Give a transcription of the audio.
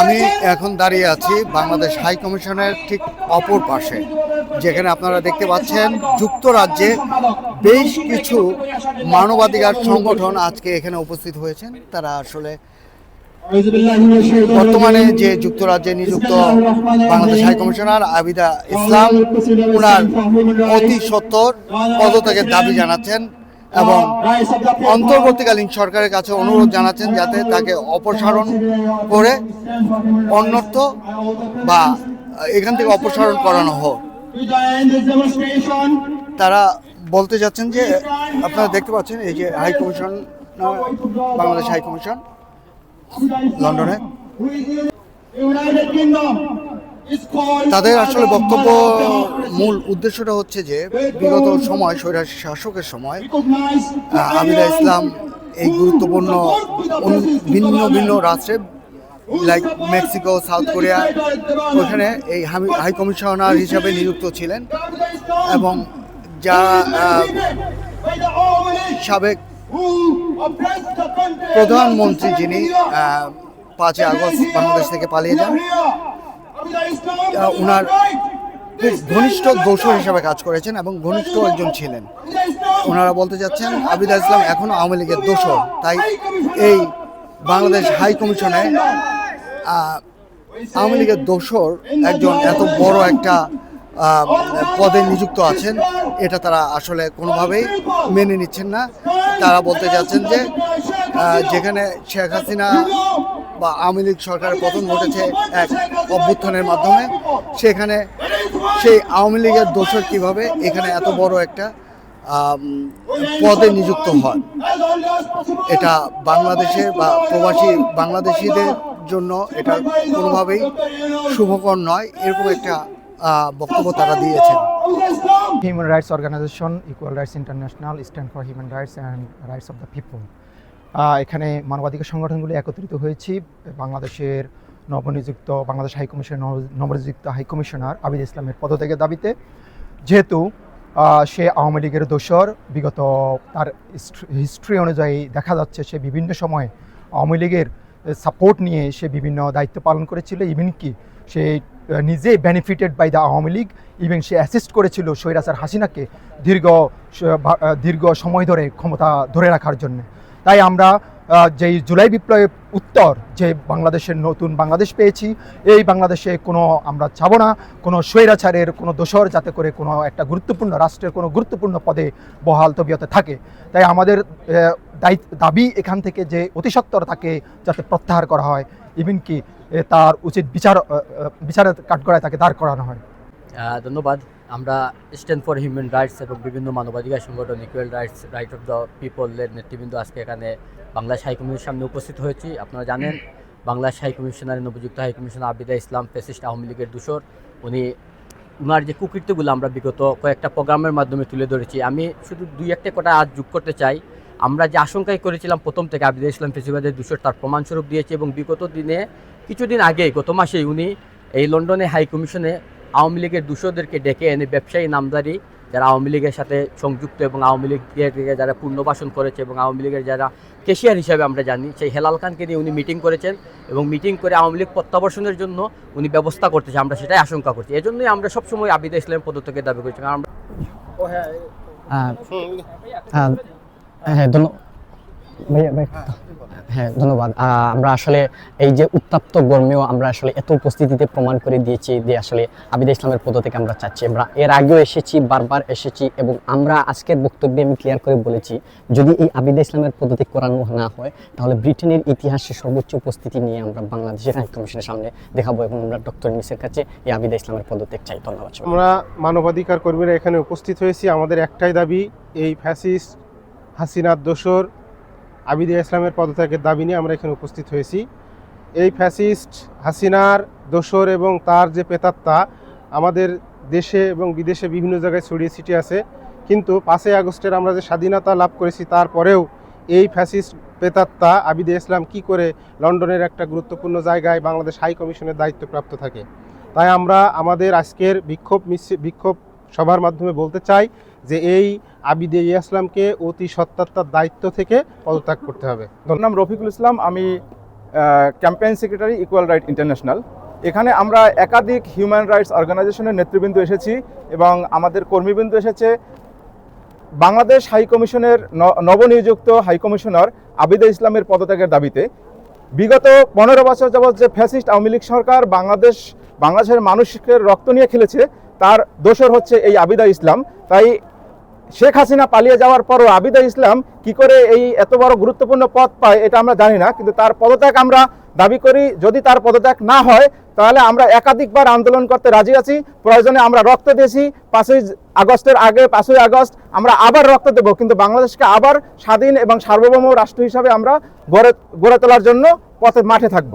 আমি এখন দাঁড়িয়ে আছি বাংলাদেশ হাই কমিশনের ঠিক অপর পাশে যেখানে আপনারা দেখতে পাচ্ছেন যুক্তরাজ্যে বেশ কিছু মানবাধিকার সংগঠন আজকে এখানে উপস্থিত হয়েছেন। তারা আসলে বর্তমানে যে যুক্তরাজ্যে নিযুক্ত বাংলাদেশ হাই কমিশনার আবিদা ইসলাম ওনার অতি সত্তর পদত্যাগের দাবি জানাচ্ছেন। এবং অন্তর্বর্তীকালীন সরকারের কাছে অনুরোধ জানাচ্ছেন যাতে তাকে অপসারণ করে অন্যত্র বা এখান থেকে অপসারণ করানো হোক। তারা বলতে যাচ্ছেন যে আপনারা দেখতে পাচ্ছেন এই যে high commission Bangladesh high commission লন্ডনে। তাদের আসলে বক্তব্য মূল উদ্দেশ্যটা হচ্ছে যে বিগত সময় স্বৈরাশী শাসকের সময় আমিরা ইসলাম এই গুরুত্বপূর্ণ ভিন্ন ভিন্ন রাষ্ট্রে লাইক মেক্সিকো সাউথ কোরিয়া ওখানে এই হাই কমিশনার হিসাবে নিযুক্ত ছিলেন এবং আহ, সাবেক প্রধানমন্ত্রী যিনি পাঁচই আগস্ট বাংলাদেশ থেকে পালিয়ে যান ওনার খুব ঘনিষ্ঠ দোষর হিসাবে কাজ করেছেন এবং ঘনিষ্ঠ একজন ছিলেন। ওনারা বলতে চাচ্ছেন, আবিদা ইসলাম এখনও আওয়ামী লীগের দোষর। তাই এই বাংলাদেশ হাই কমিশনে আওয়ামী লীগের দোষর একজন এত বড় একটা পদে নিযুক্ত আছেন, এটা তারা আসলে কোনোভাবেই মেনে নিচ্ছেন না। তারা বলতে চাচ্ছেন যে যেখানে শেখ হাসিনা বা আওয়ামী লীগ সরকারের পতন ঘটেছে এক অভ্যুত্থানের মাধ্যমে সেখানে সেই আওয়ামী লীগের দোষর কীভাবে এখানে এত বড় একটা পদে নিযুক্ত হয় এটা বাংলাদেশে বা প্রবাসী বাংলাদেশিদের জন্য এটা কোনোভাবেই শুভকর নয় এরকম একটা বক্তব্য তারা দিয়েছেন Human rights organisation equal rights international stand for Human rights and Rights of the. Ah, এখানে মানবাধিকার সংগঠনগুলি একত্রিত হয়েছি বাংলাদেশের নবনিযুক্ত বাংলাদেশ হাই কমিশনের নব- নবনিযুক্ত হাইকমিশনার আবিদ ইসলামের পদত্যাগের দাবিতে যেহেতু সে আওয়ামী লীগের দোসর বিগত তার হিস্ট্রি অনুযায়ী দেখা যাচ্ছে সে বিভিন্ন সময় আওয়ামী লীগের সাপোর্ট নিয়ে সে বিভিন্ন দায়িত্ব পালন করেছিল ইভেন কি সে নিজে benefited by the Awami League even say assist করেছিল সৈরাসার হাসিনাকে দীর্ঘ দীর্ঘ সময় ধরে ক্ষমতা ধরে রাখার জন্য। তাই আমরা যেই জুলাই বিপ্লবের উত্তর, যে বাংলাদেশের নতুন বাংলাদেশ পেয়েছি, এই বাংলাদেশে কোনো আমরা চাবো না, কোনো স্বৈরাচারের, কোনো দোসর যাতে করে কোনো একটা গুরুত্বপূর্ণ, রাষ্ট্রের কোনো গুরুত্বপূর্ণ পদে বহাল তবিয়তে থাকে। তাই আমাদের দাবি এখান থেকে যে অতি সত্বর তাকে যাতে প্রত্যাহার করা হয় ইভেন কি তার উচিত বিচার বিচারের কাঠগড়ায় তাকে দাঁড় করানো হয়। ধন্যবাদ। আমরা স্ট্যান্ড ফর হিউম্যান রাইটস এবং বিভিন্ন মানবাধিকার সংগঠন equal rights right of the পিপলের নেতৃবৃন্দ আজকে এখানে বাংলাদেশ হাই কমিশনের সামনে উপস্থিত হয়েছি। আপনারা জানেন বাংলাদেশ হাই কমিশনারের নবযুক্ত high commissioner Abida Islam fascist Awami লীগের দূষর। উনি, উনার যে কুকৃত্যগুলো আমরা বিগত কয়েকটা প্রোগ্রামের মাধ্যমে তুলে ধরেছি, আমি শুধু দুই একটা কথা আজ যোগ করতে চাই। আমরা যে আশঙ্কাই করেছিলাম প্রথম থেকে আবিদা ইসলাম ফেসিবাদের দূষর তার প্রমাণস্বরূপ দিয়েছে এবং বিগত দিনে, কিছুদিন আগে গত মাসেই উনি এই লন্ডনে হাই কমিশনে আওয়ামী লীগের দূষরদেরকে ডেকে এনে ব্যবসায়ী নামদারি যারা আওয়ামী লীগের সাথে সংযুক্ত এবং আওয়ামী লীগের যারা পুনর্বাসন করেছে এবং আওয়ামী লীগের যারা কেশিয়ার হিসাবে আমরা জানি সেই হেলাল খানকে নিয়ে উনি মিটিং করেছেন এবং মিটিং করে আওয়ামী লীগ প্রত্যাবর্তনের জন্য উনি ব্যবস্থা করতেছে। আমরা সেটাই আশঙ্কা করছি। এজন্যই আমরা সবসময় আবিদা ইসলাম পদত্যাগের দাবি করছি। কারণ আমরা আহ, হ্যাঁ ধন্য- ভাইয়া, ভাই, হ্যাঁ ধন্যবাদ। আমরা আসলে এই যে উত্তাপ্ত গরমেও আমরা আসলে এত উপস্থিতিতে প্রমাণ করে দিয়েছি যে আসলে আবিদা ইসলামের পদ থেকে আমরা চাচ্ছি। আমরা এর আগেও এসেছি বারবার এসেছি এবং আমরা আজকের বক্তব্যে আমি ক্লিয়ার করে বলেছি যদি এই আবিদা ইসলামের পদ্ধতি করানো না হয় তাহলে ব্রিটেনের ইতিহাসে সর্বোচ্চ উপস্থিতি নিয়ে আমরা বাংলাদেশের হাই কমিশনের সামনে দেখাবো এবং আমরা ডক্টর মিসের কাছে এই আবিদা ইসলামের পদত্যাগ চাই। ধন্যবাদ আমরা মানবাধিকার কর্মীরা এখানে উপস্থিত হয়েছি। আমাদের একটাই দাবি এই ফ্যাসিস্ট হাসিনার দোসর আবিদিয়া ইসলামের পদত্যাগের দাবি নিয়ে আমরা এখানে উপস্থিত হয়েছি। এই ফ্যাসিস্ট হাসিনার দোসর এবং তার যে পেতাত্তা, আমাদের দেশে এবং বিদেশে বিভিন্ন জায়গায় ছড়িয়ে ছিটিয়ে আছে। কিন্তু পাঁচই আগস্টের আমরা যে স্বাধীনতা লাভ করেছি, তারপরেও এই ফ্যাসিস্ট পেতাত্তা আবিদে ইসলাম কি করে লন্ডনের একটা গুরুত্বপূর্ণ জায়গায় বাংলাদেশ হাই কমিশনের দায়িত্বপ্রাপ্ত থাকে। তাই আমরা আমাদের আজকের বিক্ষোভ বিক্ষোভ সভার মাধ্যমে বলতে চাই যে এই আবিদে ইসলামকে অতি সত্তাত্মার দায়িত্ব থেকে পদত্যাগ করতে হবে। নাম রফিকুল ইসলাম, আমি campaign secretary equal right international. এখানে আমরা একাধিক হিউম্যান রাইটস অর্গানাইজেশনের নেতৃবৃন্দ এসেছি এবং আমাদের কর্মীবৃন্দ এসেছে। বাংলাদেশ হাই কমিশনের নবনিযুক্ত হাই কমিশনার আবিদা ইসলামের পদত্যাগের দাবিতে বিগত পনেরো বছর যাবৎ যে ফ্যাসিস্ট আওয়ামী লীগ সরকার বাংলাদেশ, বাংলাদেশের মানুষকে রক্ত নিয়ে খেলেছে তার দোষর হচ্ছে এই আবিদা ইসলাম। তাই শেখ হাসিনা পালিয়ে যাওয়ার পরও আবিদা ইসলাম কি করে এই এত বড় গুরুত্বপূর্ণ পদ পায়, এটা আমরা জানি না। কিন্তু তার পদত্যাগ আমরা দাবি করি, যদি তার পদত্যাগ না হয়, তাহলে আমরা একাধিকবার আন্দোলন করতে রাজি আছি। প্রয়োজনে আমরা রক্ত দিয়েছি। পাঁচই আগস্টের আগে, পাঁচই আগস্ট আমরা আবার রক্ত দেব। কিন্তু বাংলাদেশকে আবার স্বাধীন এবং সার্বভৌম রাষ্ট্র হিসাবে আমরা গড়ে গড়ে তোলার জন্য পথে মাঠে থাকব।